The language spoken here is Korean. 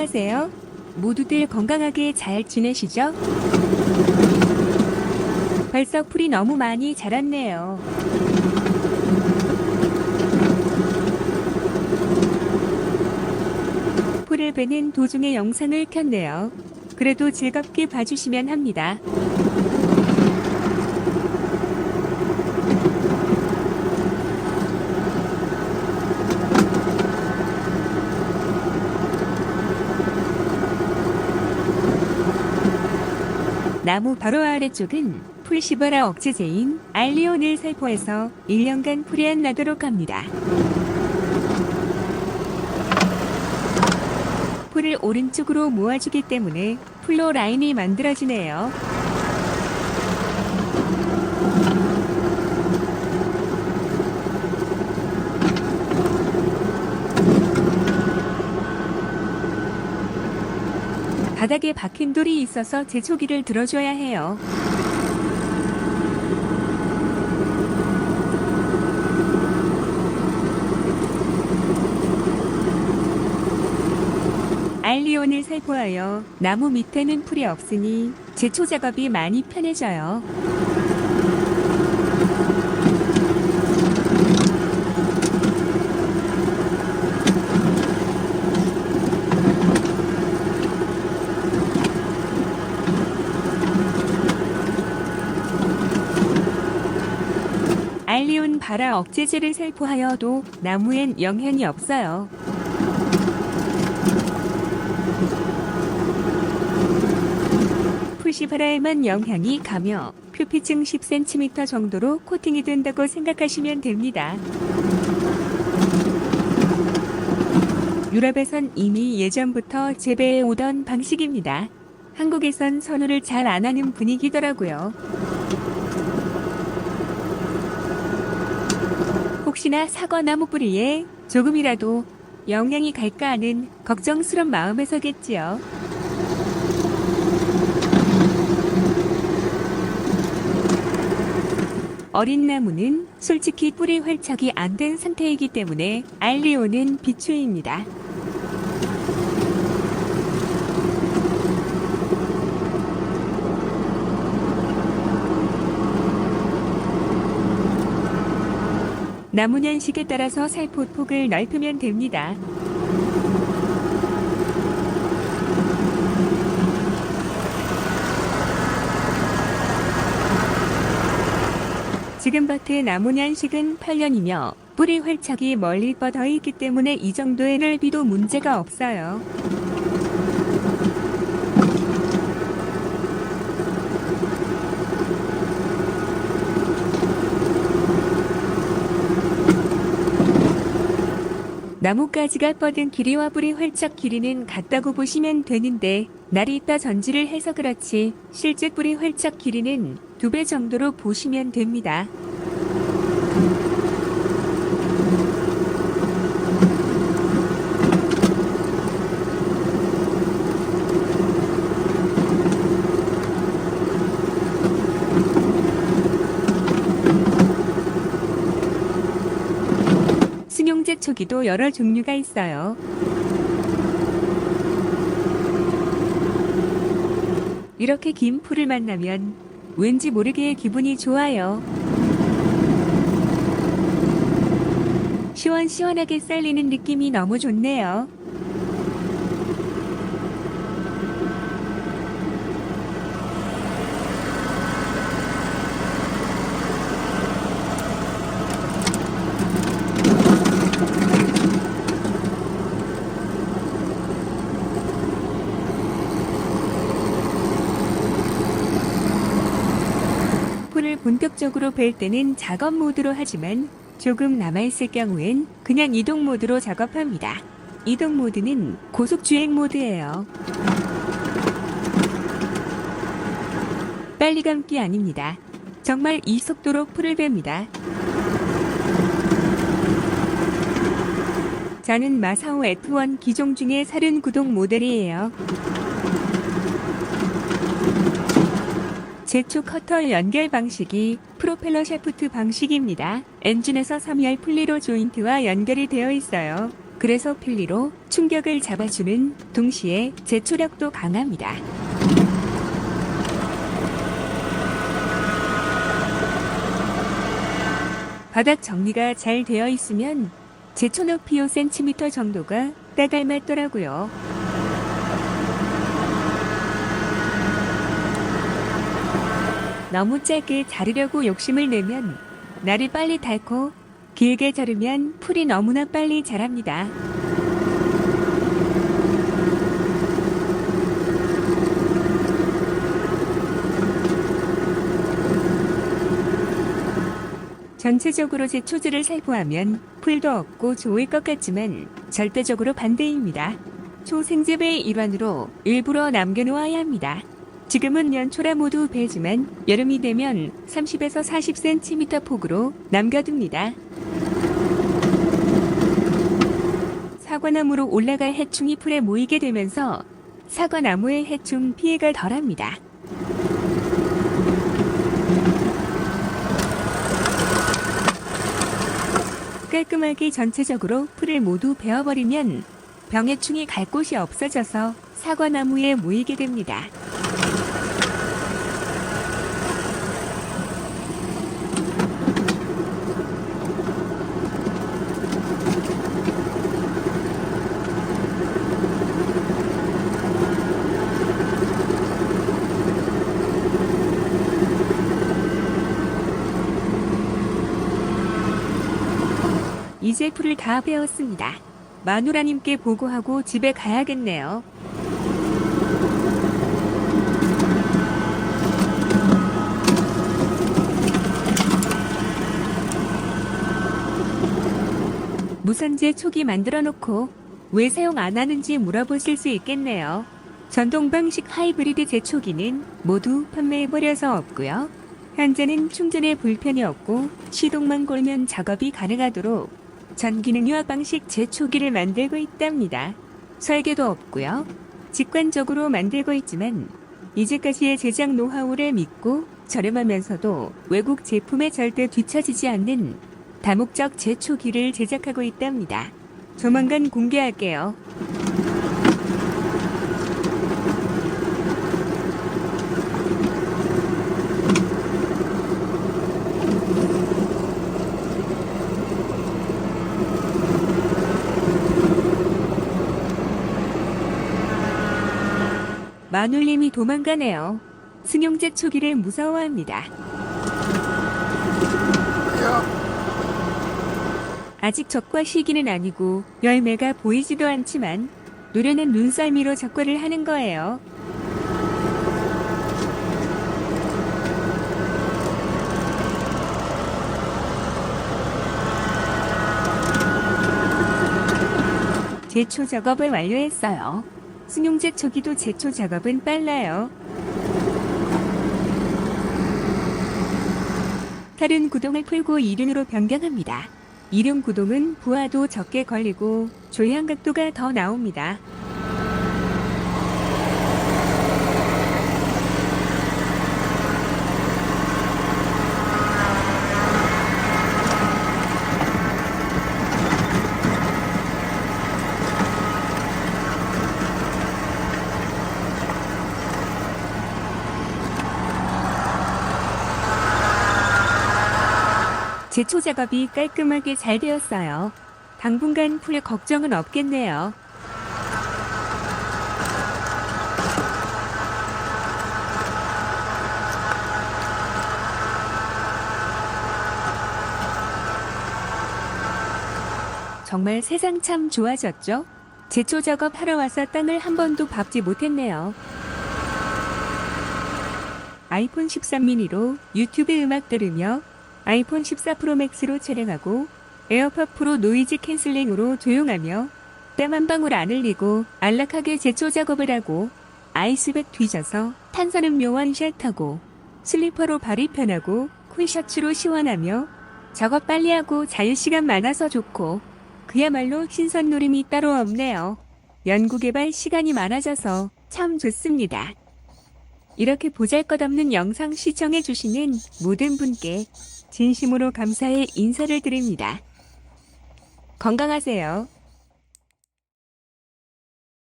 안녕하세요. 모두들 건강하게 잘 지내시죠? 벌써 풀이 너무 많이 자랐네요. 풀을 베는 도중에 영상을 켰네요. 그래도 즐겁게 봐주시면 합니다. 나무 바로 아래쪽은 풀시바라 억제제인 알리온을 살포해서 1년간 풀이 안 나도록 합니다. 풀을 오른쪽으로 모아주기 때문에 풀로 라인이 만들어지네요. 바닥에 박힌 돌이 있어서 제 초기를 들어줘야 해요. 알리온을 살포하여 나무 밑에는 풀이 없으니 제초 작업이 많이 편해져요. 알리온 바라 억제제를 살포하여도 나무엔 영향이 없어요. 풀시바라에만 영향이 가며 표피층 10cm 정도로 코팅이 된다고 생각하시면 됩니다. 유럽에선 이미 예전부터 재배해 오던 방식입니다. 한국에선 선호를 잘 안 하는 분위기더라고요. 혹시나 사과나무 뿌리에 조금이라도 영향이 갈까 하는 걱정스런 마음에서겠지요. 어린 나무는 솔직히 뿌리 활착이 안 된 상태이기 때문에 알리오는 비추입니다. 나무 년식에 따라서 살포 폭을 넓히면 됩니다. 지금 밭의 나무 년식은 8년이며 뿌리 활착이 멀리 뻗어 있기 때문에 이 정도의 넓이도 문제가 없어요. 나뭇가지가 뻗은 길이와 뿌리 활착 길이는 같다고 보시면 되는데 날이 있다 전지를 해서 그렇지 실제 뿌리 활착 길이는 두 배 정도로 보시면 됩니다. 초기도 여러 종류가 있어요. 이렇게 긴 풀을 만나면 왠지 모르게 기분이 좋아요. 시원시원하게 썰리는 느낌이 너무 좋네요. 본격적으로 벨 때는 작업 모드로 하지만 조금 남아있을 경우엔 그냥 이동 모드로 작업합니다. 이동 모드는 고속 주행 모드예요. 빨리 감기 아닙니다. 정말 이 속도로 풀을 벨니다. 저는 마사오 F1 기종 중에 사륜 구동 모델이에요. 제초 커터 연결 방식이 프로펠러 샤프트 방식입니다. 엔진에서 3열 플리로 조인트와 연결이 되어 있어요. 그래서 필리로 충격을 잡아주는 동시에 제초력도 강합니다. 바닥 정리가 잘 되어 있으면 제초 높이 5cm 정도가 딱 알맞더라고요. 너무 짧게 자르려고 욕심을 내면 날이 빨리 닳고 길게 자르면 풀이 너무나 빨리 자랍니다. 전체적으로 제 초즈를 살포하면 풀도 없고 좋을 것 같지만 절대적으로 반대입니다. 초생즙의 일환으로 일부러 남겨놓아야 합니다. 지금은 연초라 모두 배지만 여름이 되면 30에서 40cm 폭으로 남겨둡니다. 사과나무로 올라갈 해충이 풀에 모이게 되면서 사과나무의 해충 피해가 덜합니다. 깔끔하게 전체적으로 풀을 모두 베어버리면 병해충이 갈 곳이 없어져서 사과나무에 모이게 됩니다. 이제 풀을 다 베었습니다. 마누라님께 보고하고 집에 가야겠네요. 무선제 초기 만들어 놓고 왜 사용 안 하는지 물어보실 수 있겠네요. 전동 방식 하이브리드 제초기는 모두 판매해버려서 없고요. 현재는 충전에 불편이 없고 시동만 걸면 작업이 가능하도록 전기능 유학 방식 제초기를 만들고 있답니다. 설계도 없고요. 직관적으로 만들고 있지만 이제까지의 제작 노하우를 믿고 저렴하면서도 외국 제품에 절대 뒤처지지 않는 다목적 제초기를 제작하고 있답니다. 조만간 공개할게요. 마눌님이 도망가네요. 승용제 초기를 무서워합니다. 아직 적과 시기는 아니고 열매가 보이지도 않지만 노련한 눈썰미로 적과를 하는 거예요. 제초 작업을 완료했어요. 승용제 초기도 제초 작업은 빨라요. 다른 구동을 풀고 이륜으로 변경합니다. 이륜 구동은 부하도 적게 걸리고 조향 각도가 더 나옵니다. 제초 작업이 깔끔하게 잘 되었어요. 당분간 풀 걱정은 없겠네요. 정말 세상 참 좋아졌죠? 제초 작업 하러 와서 땅을 한 번도 밟지 못했네요. 아이폰 13 미니로 유튜브 음악 들으며 아이폰 14 프로 맥스로 촬영하고 에어팟 프로 노이즈 캔슬링으로 조용하며 땀 한 방울 안 흘리고 안락하게 제초 작업을 하고 아이스백 뒤져서 탄산음료 원샷하고 슬리퍼로 발이 편하고 쿨셔츠로 시원하며 작업 빨리 하고 자유시간 많아서 좋고 그야말로 신선 노림이 따로 없네요. 연구개발 시간이 많아져서 참 좋습니다. 이렇게 보잘것없는 영상 시청해주시는 모든 분께 진심으로 감사의 인사를 드립니다. 건강하세요.